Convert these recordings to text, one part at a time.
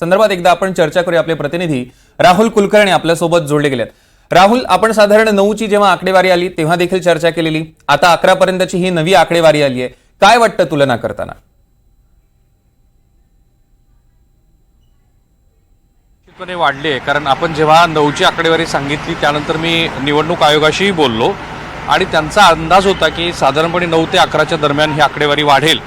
संदर्भात एकदा आपण चर्चा करूया आपले प्रतिनिधी राहुल कुलकर्णी आपल्यासोबत जोडले गेलेत. राहुल आपण साधारण नऊची जेव्हा आकडेवारी आली तेव्हा देखील चर्चा केलेली. आता अकरा पर्यंतची ही नवी आकडेवारी आली आहे. काय वाटतं तुलना करताना? निश्चितपणे वाढली आहे. कारण आपण जेव्हा नऊची आकडेवारी सांगितली त्यानंतर मी निवडणूक आयोगाशीही बोललो. आणि त्यांचा अंदाज होता की साधारणपणे नऊ ते अकराच्या दरम्यान ही आकडेवारी वाढेल.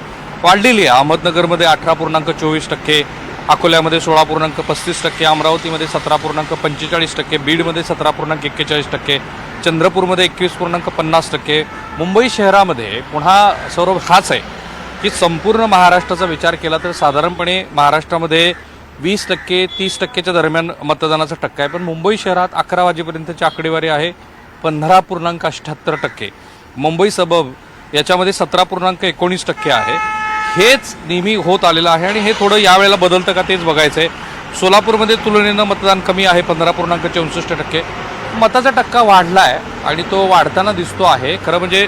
वाढलेली आहे. अहमदनगरमध्ये अठरा पूर्णांक चोवीस टक्के अकोल्यामध्ये सोळा पूर्णांक पस्तीस टक्के अमरावतीमध्ये सतरा पूर्णांक पंचेचाळीस टक्के बीडमध्ये सतरा पूर्णांक एक्केचाळीस टक्के चंद्रपूरमध्ये एकवीस पूर्णांक पन्नास टक्के. मुंबई शहरामध्ये पुन्हा सौरभ हाच आहे की संपूर्ण महाराष्ट्राचा विचार केला तर साधारणपणे महाराष्ट्रामध्ये वीस टक्के तीस टक्केच्या दरम्यान मतदानाचा टक्का आहे. पण मुंबई शहरात अकरा वाजेपर्यंतची आकडेवारी आहे पंधरा पूर्णांक अठ्ठ्याहत्तर टक्के. मुंबई सबब याच्यामध्ये सतरा पूर्णांक एकोणीस टक्के आहे. हेच नेहमी होत आलेलं आहे आणि हे थोडं यावेळेला बदलतं का तेच बघायचं आहे सोलापूरमध्ये तुलनेनं मतदान कमी आहे पंधरा पूर्णांक चौसष्ट टक्के. मताचा टक्का वाढला आहे आणि तो वाढताना दिसतो आहे. खरं म्हणजे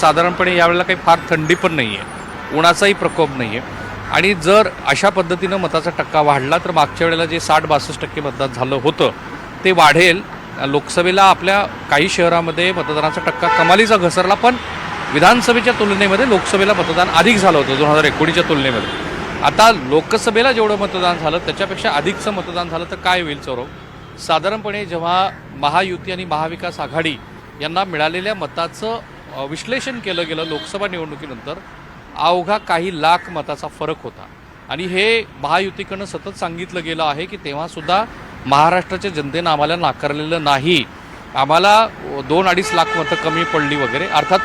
साधारणपणे यावेळेला काही फार थंडी पण नाही आहे उन्हाचाही प्रकोप नाही आहे आणि जर अशा पद्धतीनं मताचा टक्का वाढला तर मागच्या वेळेला जे साठ बासष्ट टक्के मतदान झालं होतं ते वाढेल. लोकसभेला आपल्या काही शहरामध्ये मतदानाचा टक्का कमालीचा घसरला पण विधानसभेच्या तुलनेमध्ये लोकसभेला मतदान अधिक झालं होतं दोन हजार एकोणीसच्या तुलनेमध्ये. आता लोकसभेला जेवढं मतदान झालं त्याच्यापेक्षा अधिकचं मतदान झालं तर काय होईल सौरभ? साधारणपणे जेव्हा महायुती आणि महाविकास आघाडी यांना मिळालेल्या मताचं विश्लेषण केलं गेलं लोकसभा निवडणुकीनंतर अवघा काही लाख मताचा फरक होता. आणि हे महायुतीकडनं सतत सांगितलं गेलं आहे की तेव्हासुद्धा महाराष्ट्राच्या जनतेनं आम्हाला नाकारलेलं नाही. आम्हाला दोन अडीच लाख मतं कमी पडली वगैरे. अर्थात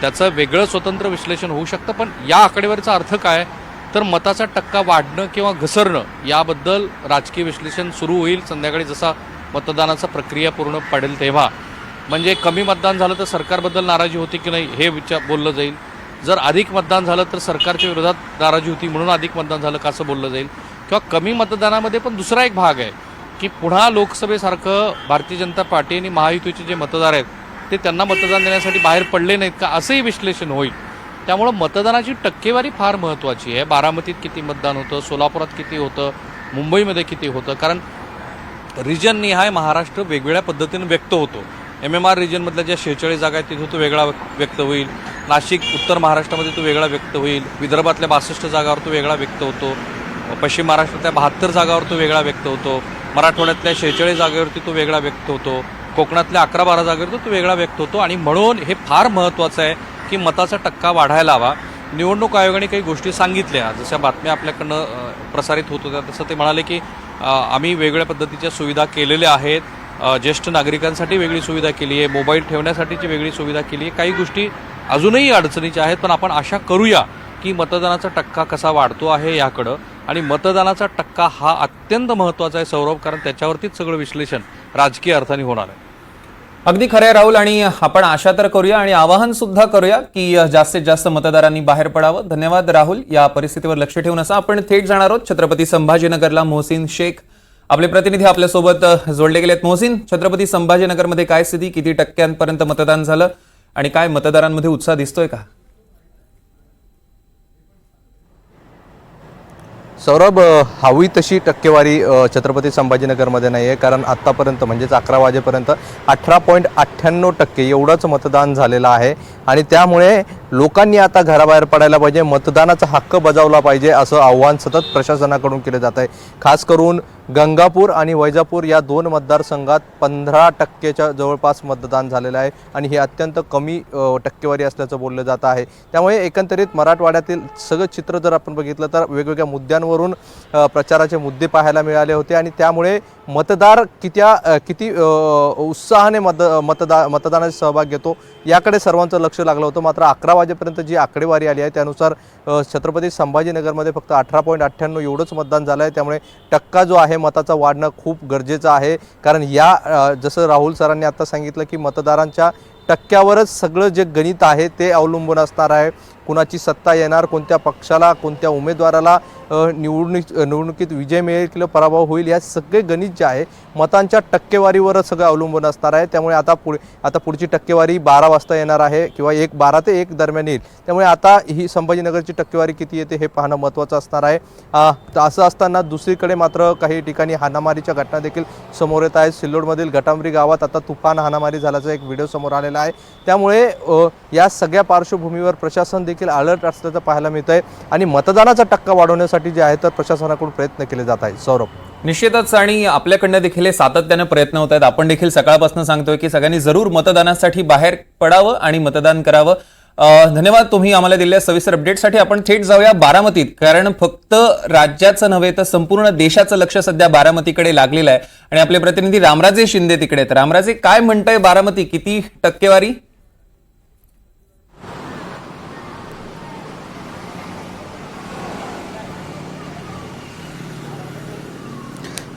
त्याचं वेगळं स्वतंत्र विश्लेषण होऊ शकतं पण या आकडेवारीचा अर्थ काय? तर मताचा टक्का वाढणं किंवा घसरणं याबद्दल राजकीय विश्लेषण सुरू होईल संध्याकाळी जसा मतदानाचा प्रक्रिया पूर्ण पडेल तेव्हा. म्हणजे कमी मतदान झालं तर सरकारबद्दल नाराजी होती की नाही हे विचार बोललं जाईल. जर अधिक मतदान झालं तर सरकारच्या विरोधात नाराजी होती म्हणून अधिक मतदान झालं का असं बोललं जाईल. किंवा कमी मतदानामध्ये पण दुसरा एक भाग आहे की पुन्हा लोकसभेसारखं भारतीय जनता पार्टी आणि महायुतीचे जे मतदार आहेत ते त्यांना मतदान देण्यासाठी बाहेर पडले नाहीत का असंही विश्लेषण होईल. त्यामुळं मतदानाची टक्केवारी फार महत्त्वाची आहे. बारामतीत किती मतदान होतं सोलापुरात किती होतं मुंबईमध्ये किती होतं? कारण रिजननिहाय महाराष्ट्र वेगवेगळ्या पद्धतीनं व्यक्त होतो. एम एम आर रिजनमधल्या ज्या शेहेचाळीस जागा आहेत तिथं तो वेगळा व्यक्त होईल. नाशिक उत्तर महाराष्ट्रामध्ये तो वेगळा व्यक्त होईल. विदर्भातल्या बासष्ट जागावर तो वेगळा व्यक्त होतो. पश्चिम महाराष्ट्रातल्या बहात्तर जागावर तो वेगळा व्यक्त होतो. मराठवाड्यातल्या शेहेचाळीस जागेवरती तो वेगळा व्यक्त होतो. कोकणातल्या अकरा बारा जागेवर तो वेगळा व्यक्त होतो. आणि म्हणून हे फार महत्त्वाचं आहे की मताचा टक्का वाढायला हवा. निवडणूक आयोगाने काही गोष्टी सांगितल्या. जशा बातम्या आपल्याकडनं प्रसारित होत होत्या तसं ते म्हणाले की आम्ही वेगळ्या पद्धतीच्या सुविधा केलेल्या आहेत. ज्येष्ठ नागरिकांसाठी वेगळी सुविधा केली आहे. मोबाईल ठेवण्यासाठीची वेगळी सुविधा केली आहे. काही गोष्टी अजूनही अडचणीच्या आहेत पण आपण आशा करूया की मतदानाचा टक्का कसा वाढतो आहे याकडं. आणि मतदानाचा टक्का हा अत्यंत महत्त्वाचा आहे सौरभ कारण त्याच्यावरतीच सगळं विश्लेषण राजकीय अर्थाने होणार आहे. अगदी खरे राहुल आणि आपण आशा तर करूया आणि आवाहन सुद्धा करूया की जास्तीत जास्त मतदारांनी बाहेर पडावं. धन्यवाद राहुल या परिस्थितीवर लक्ष ठेवून असं आपण थेट जाणार आहोत. छत्रपती संभाजीनगरला मोहसिन शेख. आपले प्रतिनिधी आपल्यासोबत जोडले जोडले गेलेत. मोहसिन छत्रपती संभाजीनगरमध्ये काय स्थिती? किती टक्क्यांपर्यंत मतदान झालं? आणि काय मतदारांमध्ये उत्साह दिसतोय का? सौरभ हवी तशी टक्केवारी छत्रपती संभाजीनगरमध्ये नाही आहे कारण आत्तापर्यंत म्हणजेच अकरा वाजेपर्यंत अठरा पॉईंट अठ्ठ्याण्णव टक्के एवढंच मतदान झालेलं आहे. आणि त्यामुळे लोकांनी आता घराबाहेर पडायला पाहिजे मतदानाचा हक्क बजावला पाहिजे असं आव्हान सतत प्रशासनाकडून केलं जात आहे. खास करून गंगापूर आणि वैजापूर या दोन मतदारसंघात पंधरा टक्केच्या जवळपास मतदान झालेलं आहे आणि हे अत्यंत कमी टक्केवारी असल्याचं बोललं जात आहे. त्यामुळे एकंदरीत मराठवाड्यातील सगळं चित्र जर आपण बघितलं तर वेगवेगळ्या मुद्द्यांवरून प्रचाराचे मुद्दे पाहायला मिळाले होते आणि त्यामुळे मतदार कित्या किती उत्साहाने मत मतदा मतदानात सहभाग घेतो याकडे सर्वांचं लक्ष लागलं होतं. मात्र अकरा वाजेपर्यंत जी आकडेवारी आली आहे त्यानुसार छत्रपती संभाजीनगरमध्ये फक्त अठरा पॉईंट अठ्ठ्याण्णव एवढंच मतदान झालं आहे. त्यामुळे टक्का जो आहे मताचा वाढणं खूप गरजेचं आहे. कारण या जसं राहुल सरांनी आता सांगितलं की मतदारांच्या टक्क्यावरच सगळं जे गणित आहे ते अवलंबून असणार आहे. कुणाची सत्ता येणार कोणत्या पक्षाला कोणत्या उमेदवाराला निवडणूक निवडणुकीत विजय मिळेल किंवा पराभव होईल या सगळे गणित जे आहे मतांच्या टक्केवारीवरच सगळं अवलंबून असणार आहे. त्यामुळे आता पुढे आता पुढची टक्केवारी बारा वाजता येणार आहे किंवा एक बारा ते एक दरम्यान येईल. त्यामुळे आता ही संभाजीनगरची टक्केवारी किती येते हे पाहणं महत्त्वाचं असणार आहे. असं असताना दुसरीकडे मात्र काही ठिकाणी हानामारीच्या घटना देखील समोर येत आहेत. सिल्लोडमधील घटांबरी गावात आता तुफान हानामारी झाल्याचा एक व्हिडिओ समोर आलेला आहे. त्यामुळे या सगळ्या पार्श्वभूमीवर प्रशासन देखील अलर्ट असल्याचं पाहायला मिळत आहे आणि मतदानाचा टक्का वाढवण्यासाठी जे आहे तर प्रशासनाकडून प्रयत्न केले जात आहेत. सौरभ. निश्चितच आणि आपल्याकडनं देखील हे सातत्याने प्रयत्न होत आहेत. आपण देखील सकाळपासून सांगतोय की सगळ्यांनी जरूर मतदानासाठी बाहेर पडावं आणि मतदान करावं. धन्यवाद तुम्ही आम्हाला दिलेल्या सविस्तर अपडेटसाठी आपण थेट जाऊया बारामतीत. कारण फक्त राज्याचं नव्हे तर संपूर्ण देशाचं लक्ष सध्या बारामतीकडे लागलेलं आहे. आणि आपले प्रतिनिधी रामराजे शिंदे तिकडे आहेत. रामराजे काय म्हणतंय बारामती? किती टक्केवारी?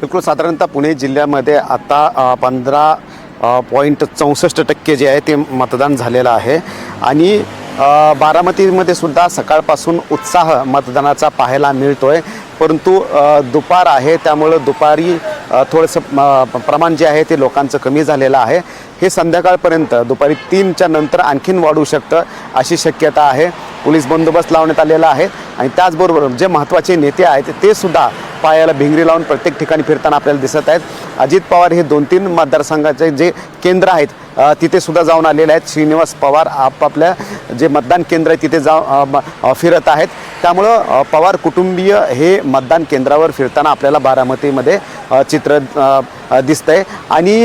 बिलकुल साधारणतः पुणे जिल्ह्यामध्ये आता पंधरा पॉईंट चौसष्ट टक्के जे आहे ते मतदान झालेलं आहे. आणि बारामतीमध्ये सुद्धा सकाळपासून उत्साह मतदानाचा पाहायला मिळतो आहे परंतु दुपार आहे त्यामुळं दुपारी थोडंसं प्रमाण जे आहे ते लोकांचं कमी झालेलं आहे. हे संध्याकाळपर्यंत दुपारी तीनच्या नंतर आणखीन वाढू शकतं अशी शक्यता आहे. पोलीस बंदोबस्त लावण्यात आलेला आहे. आणि त्याचबरोबर जे महत्त्वाचे नेते आहेत ते सुद्धा पायाला भिंगरी लावून प्रत्येक ठिकाणी फिरताना आपल्याला दिसत आहेत. अजित पवार हे दोन तीन मतदारसंघाचे जे केंद्र आहेत तिथे सुद्धा जाऊन आलेले आहेत. श्रीनिवास पवार आपापल्या जे मतदान केंद्र आहे तिथे जा फिरत आहेत. त्यामुळं पवार कुटुंबीय हे मतदान केंद्रावर फिरताना आपल्याला बारामतीमध्ये चित्र अ, आहे दिसतंय. आणि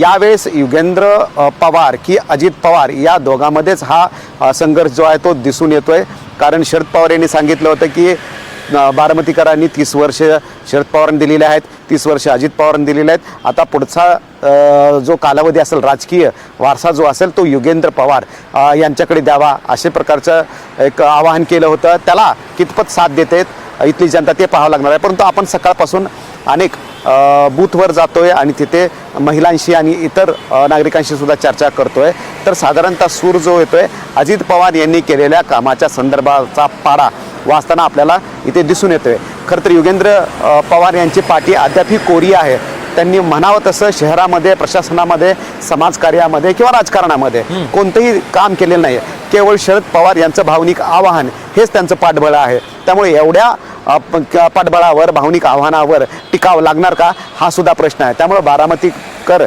यावेळेस युगेंद्र पवार की अजित पवार या दोघांमध्येच हा संघर्ष जो आहे तो दिसून येतोय. कारण शरद पवार यांनी सांगितलं होतं की बारामतीकरांनी तीस वर्ष शरद पवारांनी दिलेले आहेत तीस वर्ष अजित पवारांनी दिलेले आहेत. आता पुढचा जो कालावधी असेल राजकीय वारसा जो असेल तो युगेंद्र पवार यांच्याकडे द्यावा असे प्रकारचं एक आवाहन केलं होतं. त्याला कितपत साथ देतेत इथली जनता ते पाहावं लागणार आहे. परंतु आपण सकाळपासून अनेक बूथवर जातो आहे आणि तिथे महिलांशी आणि इतर नागरिकांशी सुद्धा चर्चा करतोय. तर साधारणतः सूर जो येतो आहे अजित पवार यांनी केलेल्या कामाच्या संदर्भाचा पाडा वाचताना आपल्याला इथे दिसून येतोय. खरं तर युगेंद्र पवार यांची पाठी अद्यापही कोरी आहे. त्यांनी म्हणावं तसं शहरामध्ये प्रशासनामध्ये समाजकार्यामध्ये किंवा राजकारणामध्ये कोणतंही काम केलेलं नाही. केवळ शरद पवार यांचं भावनिक आवाहन हेच त्यांचं पाठबळ आहे. त्यामुळे एवढ्या पाठबळावर भावनिक आव्हानावर टिकाव लागणार का? हा सुद्धा प्रश्न आहे. त्यामुळे बारामतीकर कर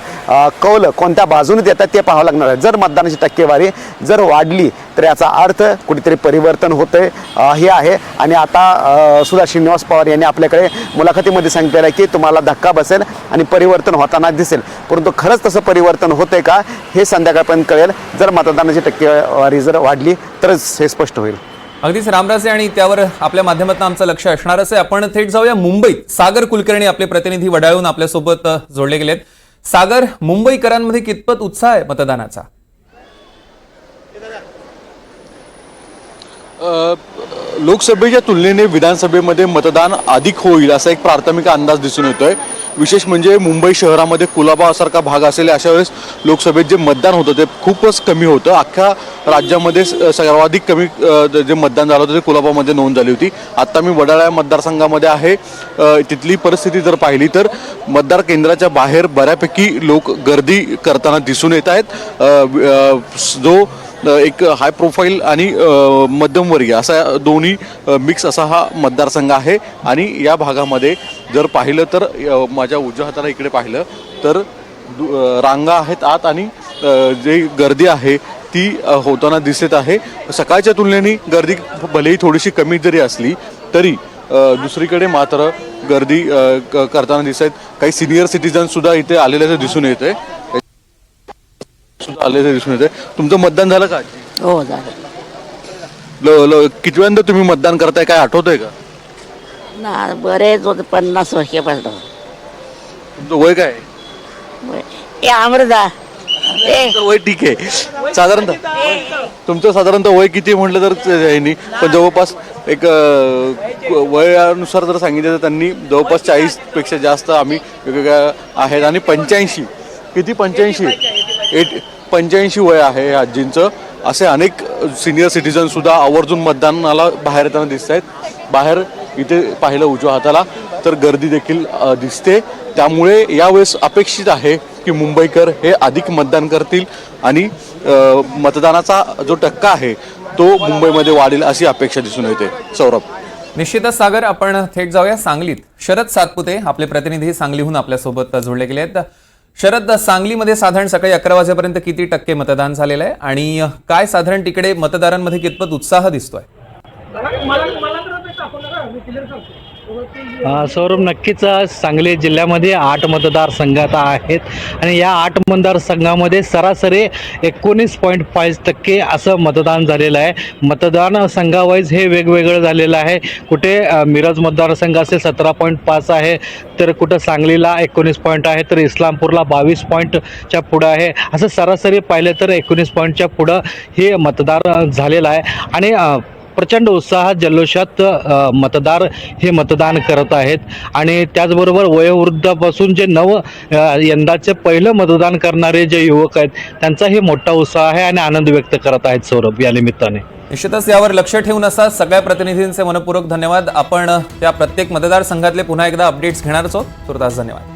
कौल कोणत्या बाजूने देतात ते पाहावं लागणार आहे. जर मतदानाची टक्केवारी जर वाढली तर याचा अर्थ कुठेतरी परिवर्तन होतंय हे आहे. आणि आता सुद्धा श्रीनिवास पवार यांनी आपल्याकडे मुलाखतीमध्ये सांगितलेलं आहे की तुम्हाला धक्का बसेल आणि परिवर्तन होताना दिसेल. परंतु खरंच तसं परिवर्तन होतंय का हे संध्याकाळपर्यंत कळेल. जर मतदानाची टक्केवारी जर वाढली तरच हे स्पष्ट होईल. अगदीच रामराजे आणि त्यावर आपल्या माध्यमातून आमचं लक्ष असणारच आहे. आपण थेट जाऊया मुंबईत. सागर कुलकर्णी आपले प्रतिनिधी वडाळून आपल्यासोबत जोडले गेलेत. सागर मुंबईकरांमध्ये कितपत उत्साह आहे मतदानाचा? लोकसभेच्या तुलनेने विधानसभेमध्ये मतदान अधिक होईल असा एक प्राथमिक अंदाज दिसून येतोय. विशेष म्हणजे मुंबई शहरामध्ये कुलाबासारखा भाग असेल अशा वेळेस लोकसभेत जे मतदान होतं ते खूपच कमी होतं. अख्ख्या राज्यामध्ये स- सर्वाधिक कमी जे मतदान झालं होतं ते कुलाबामध्ये नोंद झाली होती. आत्ता मी वडाळ्या मतदारसंघामध्ये आहे. तिथली परिस्थिती जर पाहिली तर मतदार केंद्राच्या बाहेर बऱ्यापैकी लोक गर्दी करताना दिसून येत आहेत. जो एक हाय प्रोफाईल आणि मध्यमवर्गीय असा दोन्ही मिक्स असा हा मतदारसंघ आहे. आणि या भागामध्ये जर पाहिलं तर माझ्या उजव्या हाताला इकडे पाहिलं तर दु- रांगा आहेत आत आणि जे गर्दी आहे ती होताना दिसत आहे. सकाळच्या तुलनेने गर्दी भलेही थोडीशी कमी जरी असली तरी दुसरीकडे मात्र गर्दी क- करताना दिसत आहेत. काही सिनियर सिटीजनसुद्धा इथे आलेल्याचं दिसून येत आहे आलेलं दिसून येते तुमचं मतदान झालं का? आजी? हो झालं. ल- ल- कितव्यांदा तुम्ही मतदान करताय? काय आठवतंय का? ना बरेच होते पन्नास वर्ष पडलं. तुमचं वय काय? आहे? ए अमृता. ए. तुमचं वय ठीक आहे. साधारणतः तुमचं साधारणतः वय किती म्हटलं तर ते आहे नाही पण जवळपास एक अं, वयानुसार जर सांगितलं तर त्यांनी जवळपास चाळीसपेक्षा जास्त आम्ही वेगवेगळ्या आहेत. आणि पंच्याऐंशी. किती? पंच्याऐंशी. एट पंच्याऐंशी वय आहे या आजींचं. असे अनेक सिनियर सिटीजन सुद्धा आवर्जून मतदानाला बाहेर येताना दिसत आहेत. बाहेर इथे पाहिलं उजव्या हाताला तर गर्दी देखील दिसते. त्यामुळे यावेळेस अपेक्षित आहे की मुंबईकर हे अधिक मतदान करतील आणि मतदानाचा जो टक्का आहे तो मुंबईमध्ये वाढेल अशी अपेक्षा दिसून येते. सौरभ. निश्चितच सागर आपण थेट जाऊया सांगलीत. शरद सातपुते आपले प्रतिनिधी सांगलीहून आपल्यासोबत जोडले गेले आहेत शरद सांगलीमध्ये साधारण सकाळी अकरा वाजेपर्यंत किती टक्के मतदान झालेलं आहे? आणि काय साधारण तिकडे मतदारांमध्ये कितपत उत्साह दिसतोय? सौरभ नक्कीच सांगली जिल्ह्यामध्ये आठ मतदारसंघात आता आहेत. आणि या आठ मतदारसंघामध्ये सरासरी एकोणीस पॉईंट पाच टक्के असं मतदान झालेलं आहे. मतदान संघावाईज हे वेगवेगळं झालेलं आहे. कुठे मिरज मतदारसंघ असेल सतरा पॉईंट पाच आहे. तर कुठं सांगलीला एकोणीस पॉईंट आहे तर इस्लामपूरला बावीस पॉईंटच्या पुढं आहे. असं सरासरी पाहिलं तर एकोणीस पॉईंटच्या पुढं हे मतदार झालेलं आहे. आणि प्रचंड उत्साहात जल्लोषात मतदार हे मतदान करत आहेत. आणि त्याचबरोबर वयोवृद्धापासून जे नव यंदाचे पहिलं मतदान करणारे जे युवक आहेत त्यांचाही मोठा उत्साह आहे आणि आनंद व्यक्त करत आहेत सौरभ या निमित्ताने. निश्चितच यावर लक्ष ठेवून असा सगळ्या प्रतिनिधींचे मनपूर्वक धन्यवाद. आपण त्या प्रत्येक मतदारसंघातले पुन्हा एकदा अपडेट्स घेणारच आहोत. तुर्तास धन्यवाद.